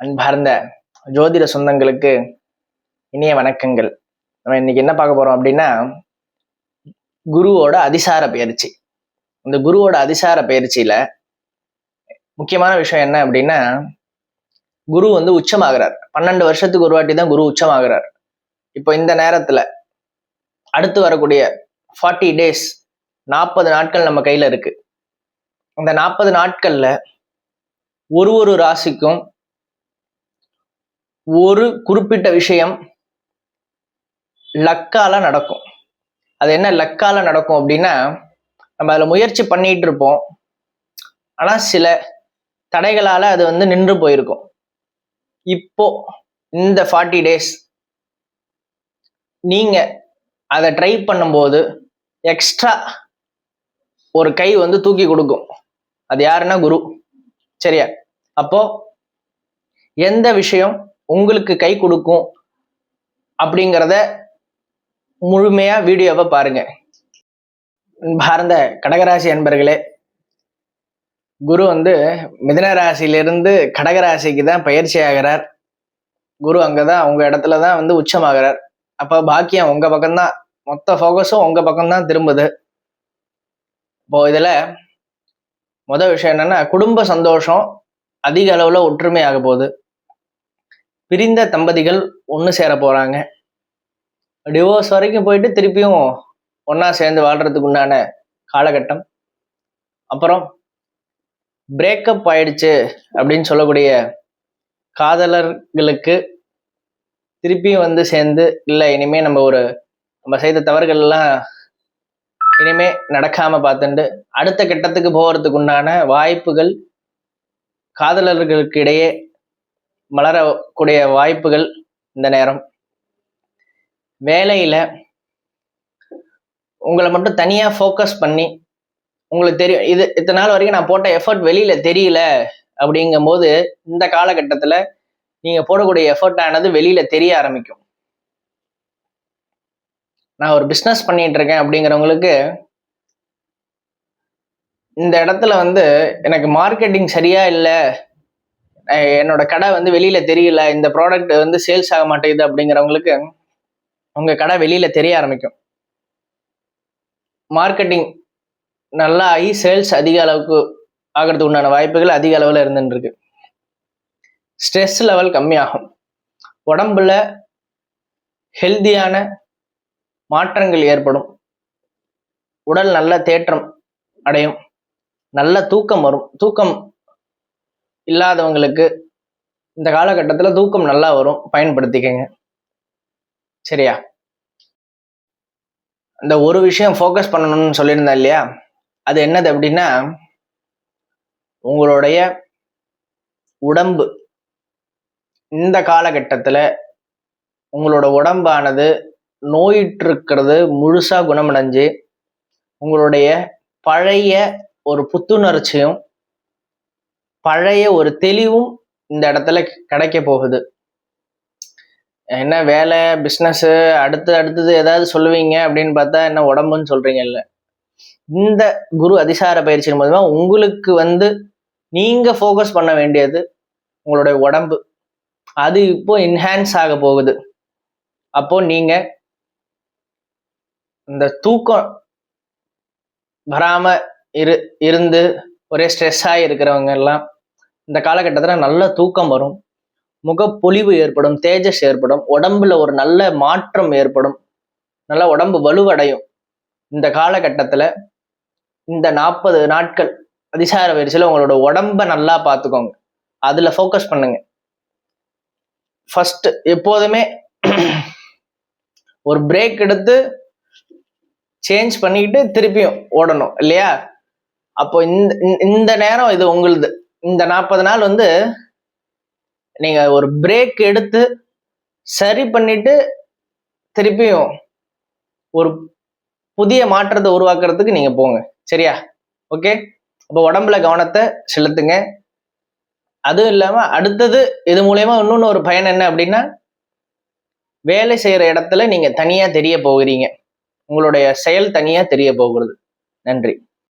அன்பார்ந்த ஜோதிட சொந்தங்களுக்கு இனிய வணக்கங்கள். நம்ம இன்னைக்கு என்ன பார்க்க போறோம் அப்படின்னா குருவோட அதிசார பயிற்சி. இந்த குருவோட அதிசார பயிற்சியில முக்கியமான விஷயம் என்ன அப்படின்னா குரு வந்து உச்சமாகிறார். பன்னெண்டு வருஷத்துக்கு ஒரு வாட்டி தான் குரு உச்சமாகிறார். இப்போ இந்த நேரத்துல அடுத்து வரக்கூடிய ஃபார்ட்டி டேஸ் நாற்பது நாட்கள் நம்ம கையில இருக்கு. அந்த நாற்பது நாட்கள்ல ஒரு ஒரு ராசிக்கும் ஒரு குறிப்பிட்ட விஷயம் லக்கால நடக்கும். அது என்ன லக்கால நடக்கும் அப்படின்னா நம்ம அதில் முயற்சி பண்ணிட்டு இருப்போம். ஆனால் சில தடைகளால அது வந்து நின்று போயிருக்கும். இப்போ இந்த ஃபார்ட்டி டேஸ் நீங்க அதை ட்ரை பண்ணும்போது எக்ஸ்ட்ரா ஒரு கை வந்து தூக்கி கொடுக்கும். அது யாருன்னா குரு. சரியா? அப்போ எந்த விஷயம் உங்களுக்கு கை கொடுக்கும் அப்படிங்கிறத முழுமையாக வீடியோவை பாருங்க. பாரந்த கடகராசி அன்பர்களே குரு வந்து மிதன ராசியிலிருந்து கடகராசிக்கு தான் பயிற்சி ஆகிறார். குரு அங்கே தான் அவங்க இடத்துல தான் வந்து உச்சமாகிறார். அப்போ பாக்கியம் உங்கள் பக்கம்தான். மொத்த ஃபோக்கஸும் உங்கள் பக்கம்தான் திரும்புது. இப்போ இதில் முதல் விஷயம் என்னென்னா குடும்ப சந்தோஷம் அதிக அளவில் ஒற்றுமையாக போகுது. பிரிந்த தம்பதிகள் ஒன்று சேர போகிறாங்க டிவோர்ஸ் வரைக்கும் போயிட்டு திருப்பியும் ஒன்றா சேர்ந்து வாழ்கிறதுக்குண்டான காலகட்டம். அப்புறம் பிரேக்கப் ஆயிடுச்சு அப்படின்னு சொல்லக்கூடிய காதலர்களுக்கு திருப்பியும் வந்து சேர்ந்து இல்லை இனிமே நம்ம ஒரு நம்ம செய்த தவறுகள் எல்லாம் இனிமே நடக்காம பார்த்துண்டு அடுத்த கட்டத்துக்கு போகிறதுக்கு உண்டான வாய்ப்புகள் காதலர்களுக்கு இடையே மலரக்கூடிய வாய்ப்புகள் இந்த நேரம். வேலையில் உங்களை மட்டும் தனியாக ஃபோக்கஸ் பண்ணி உங்களுக்கு தெரியும் இது இத்தனை நாள் வரைக்கும் நான் போட்ட எஃபர்ட் வெளியில் தெரியல அப்படிங்கும் போது இந்த காலகட்டத்தில் நீங்கள் போடக்கூடிய எஃபர்ட் ஆனது வெளியில் தெரிய ஆரம்பிக்கும். நான் ஒரு பிஸ்னஸ் பண்ணிட்டு இருக்கேன் அப்படிங்கிறவங்களுக்கு இந்த இடத்துல வந்து எனக்கு மார்க்கெட்டிங் சரியா இல்லை என்னோட கடை வந்து வெளியில தெரியல. இந்த ப்ராடக்ட் வந்து சேல்ஸ் ஆக மாட்டேங்குது அப்படிங்கிறவங்களுக்கு உங்க கடை வெளியில தெரிய ஆரம்பிக்கும். மார்க்கெட்டிங் நல்லா ஆகி சேல்ஸ் அதிக அளவுக்கு ஆகிறதுக்கு உண்டான வாய்ப்புகள் அதிக அளவில் இருந்துருக்கு ஸ்ட்ரெஸ் லெவல் கம்மியாகும். உடம்புல ஹெல்தியான மாற்றங்கள் ஏற்படும். உடல் நல்ல தேற்றம் அடையும். நல்ல தூக்கம் வரும். தூக்கம் இல்லாதவங்களுக்கு இந்த காலகட்டத்தில் தூக்கம் நல்லா வரும். பயன்படுத்திக்கங்க. சரியா? இந்த ஒரு விஷயம் ஃபோக்கஸ் பண்ணணும்னு சொல்லியிருந்தேன் இல்லையா? அது என்னது அப்படின்னா உங்களுடைய உடம்பு. இந்த காலகட்டத்தில் உங்களோட உடம்பானது நோயிட்டிருக்கிறது முழுசாக குணமடைஞ்சு உங்களுடைய பழைய ஒரு புத்துணர்ச்சியும் பழைய ஒரு தெளிவும் இந்த இடத்துல கிடைக்க போகுது. என்ன வேலை பிஸ்னஸ்ஸு அடுத்து அடுத்தது ஏதாவது சொல்லுவீங்க அப்படின்னு பார்த்தா என்ன உடம்புன்னு சொல்கிறீங்க இல்லை. இந்த குரு அதிசார பயிற்சியின் மூலமா உங்களுக்கு வந்து நீங்கள் ஃபோக்கஸ் பண்ண வேண்டியது உங்களுடைய உடம்பு. அது இப்போ என்ஹான்ஸ் ஆக போகுது. அப்போ நீங்கள் இந்த தூக்கம் வராம இரு இருந்து ஒரே ஸ்ட்ரெஸ்ஸாக இருக்கிறவங்க எல்லாம் இந்த காலகட்டத்தில் நல்ல தூக்கம் வரும். முகப்பொலிவு ஏற்படும் தேஜஸ் ஏற்படும் உடம்புல ஒரு நல்ல மாற்றம் ஏற்படும். நல்ல உடம்பு வலுவடையும். இந்த காலகட்டத்தில் இந்த நாற்பது நாட்கள் அதிசார பயிற்சியில் உங்களோட உடம்ப நல்லா பார்த்துக்கோங்க அதில் ஃபோக்கஸ் பண்ணுங்க. ஃபஸ்ட்டு எப்போதுமே ஒரு பிரேக் எடுத்து சேஞ்ச் பண்ணிக்கிட்டு திருப்பியும் ஓடணும் இல்லையா? அப்போ இந்த இந்த நேரம் இது உங்களுது. இந்த நாற்பது நாள் வந்து நீங்க ஒரு பிரேக் எடுத்து சரி பண்ணிட்டு திருப்பியும் ஒரு புதிய மாற்றத்தை உருவாக்குறதுக்கு நீங்க போங்க. சரியா? ஓகே அப்போ உடம்புல கவனத்தை செலுத்துங்க. அதுவும் இல்லாம அடுத்தது இது மூலயமா இன்னொன்று ஒரு பயன் என்ன அப்படின்னா வேலை செய்யற இடத்துல நீங்க தனியா தெரிய போகிறீங்க. உங்களுடைய செயல் தனியா தெரிய போகிறது. நன்றி.